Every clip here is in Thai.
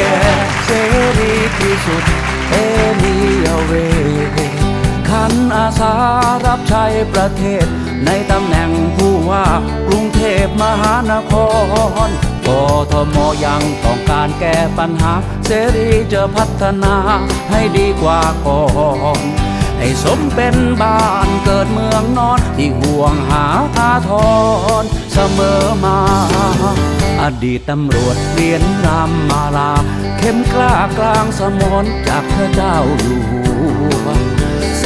กเสรีที่สุด เอมียเวขันอาสารับใช้ประเทศ ในตำแหน่งผู้ว่ากรุงเทพมหานครกทมยังต้องการแก้ปัญหา เสรีจะพัฒนาให้ดีกว่าก่อน ให้สมเป็นบ้านเกิดเมืองนอนที่ห่วงหาอาทรเสมอมา อดีตตำรวจเรียนรำมาลา เข้มกล้ากลางสมรจากพระเจ้าอยู่หัวเส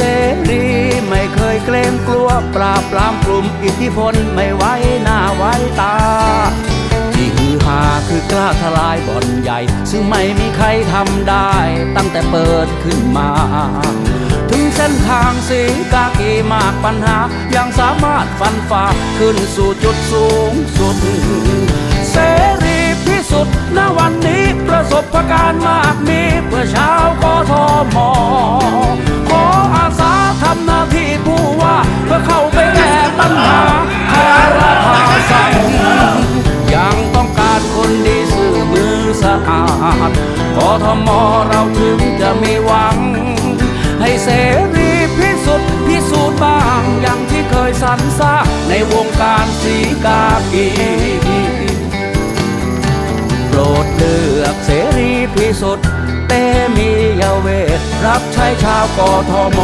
รีไม่เคยเกรงกลัวปราบปรามกลุ่มอิทธิพลไม่ไว้หน้าไว้ตาที่ฮือฮาคือกล้าทลายบ่อนใหญ่ ซึ่งไม่มีใครทำได้ตั้งแต่เปิดขึ้นมา นทางสีกากีมากปัญหา ยังสามารถฟันฝ่าขึ้นสู่จุดสูงสุด เสรีพิสุทธิ์ณวันนี้ประสบการณ์มากมีเพื่อชาวกทมขออาสาทำหน้าที่ผู้ว่า เพื่อเข้าไปแก้ปัญหาคาราคาซังยังต้องการคนดีสื่อมือสะอาดกทมเราถึงจะมีหวังให้ รรสร้างในวงการสีกากีโปรดเลือกเสรีพิสุทธิ์เตมียเวท รับใช้ชาวกทม